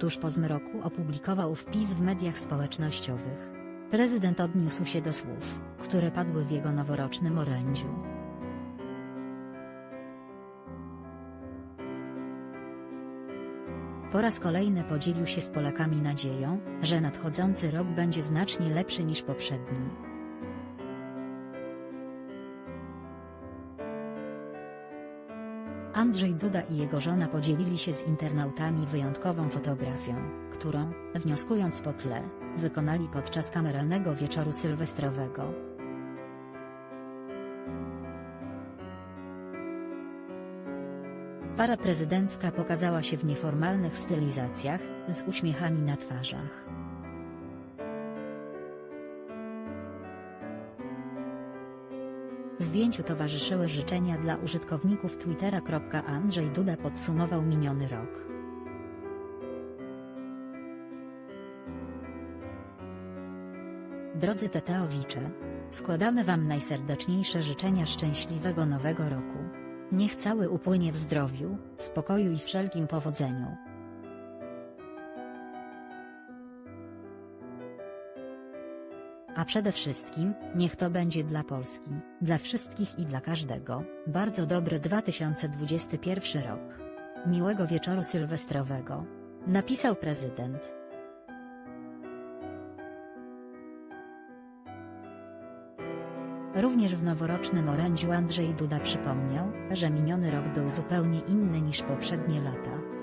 tuż po zmroku opublikował wpis w mediach społecznościowych. Prezydent odniósł się do słów, które padły w jego noworocznym orędziu. Po raz kolejny podzielił się z Polakami nadzieją, że nadchodzący rok będzie znacznie lepszy niż poprzedni. Andrzej Duda i jego żona podzielili się z internautami wyjątkową fotografią, którą, wnioskując po tle, wykonali podczas kameralnego wieczoru sylwestrowego. Para prezydencka pokazała się w nieformalnych stylizacjach, z uśmiechami na twarzach. Zdjęciu towarzyszyły życzenia dla użytkowników Twittera. Andrzej Duda podsumował miniony rok. Drodzy Teteowicze, składamy Wam najserdeczniejsze życzenia szczęśliwego nowego roku. Niech cały upłynie w zdrowiu, spokoju i wszelkim powodzeniu. A przede wszystkim, niech to będzie dla Polski, dla wszystkich i dla każdego, bardzo dobry 2021 rok. Miłego wieczoru sylwestrowego. Napisał prezydent. Również w noworocznym orędziu Andrzej Duda przypomniał, że miniony rok był zupełnie inny niż poprzednie lata.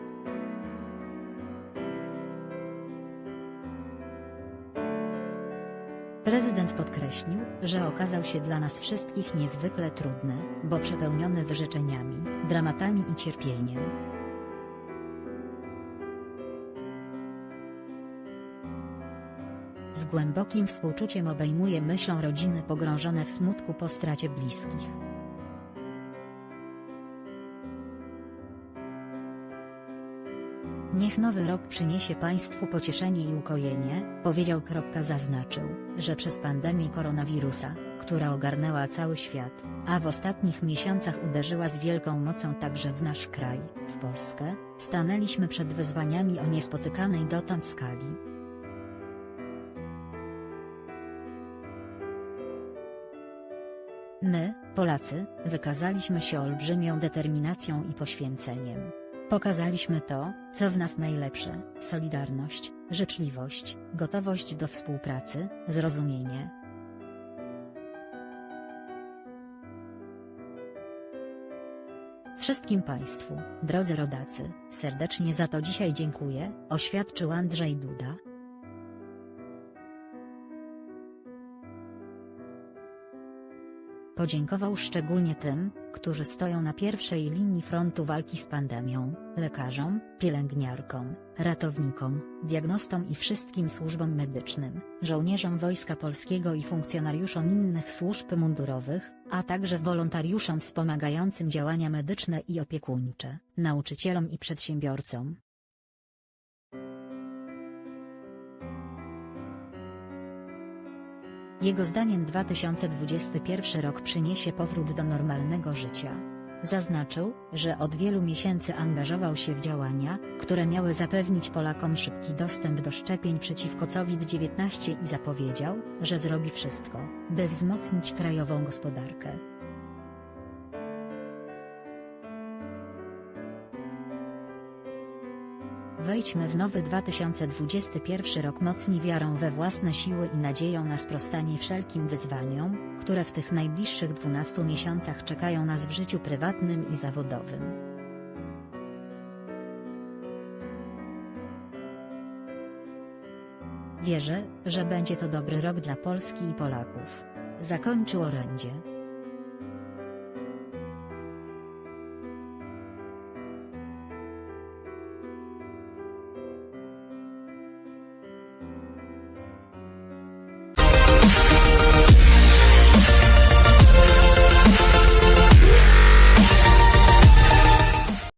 Prezydent podkreślił, że okazał się dla nas wszystkich niezwykle trudny, bo przepełniony wyrzeczeniami, dramatami i cierpieniem. Z głębokim współczuciem obejmuje myślą rodziny pogrążone w smutku po stracie bliskich. Niech nowy rok przyniesie Państwu pocieszenie i ukojenie, powiedział. Zaznaczył, że przez pandemię koronawirusa, która ogarnęła cały świat, a w ostatnich miesiącach uderzyła z wielką mocą także w nasz kraj, w Polskę, stanęliśmy przed wyzwaniami o niespotykanej dotąd skali. My, Polacy, wykazaliśmy się olbrzymią determinacją i poświęceniem. Pokazaliśmy to, co w nas najlepsze: solidarność, życzliwość, gotowość do współpracy, zrozumienie. Wszystkim Państwu, drodzy rodacy, serdecznie za to dzisiaj dziękuję, oświadczył Andrzej Duda, Podziękował szczególnie tym, którzy stoją na pierwszej linii frontu walki z pandemią, lekarzom, pielęgniarkom, ratownikom, diagnostom i wszystkim służbom medycznym, żołnierzom Wojska Polskiego i funkcjonariuszom innych służb mundurowych, a także wolontariuszom wspomagającym działania medyczne i opiekuńcze, nauczycielom i przedsiębiorcom. Jego zdaniem 2021 rok przyniesie powrót do normalnego życia. Zaznaczył, że od wielu miesięcy angażował się w działania, które miały zapewnić Polakom szybki dostęp do szczepień przeciwko COVID-19 i zapowiedział, że zrobi wszystko, by wzmocnić krajową gospodarkę. Wejdźmy w nowy 2021 rok mocni wiarą we własne siły i nadzieją na sprostanie wszelkim wyzwaniom, które w tych najbliższych 12 miesiącach czekają nas w życiu prywatnym i zawodowym. Wierzę, że będzie to dobry rok dla Polski i Polaków. Zakończył orędzie.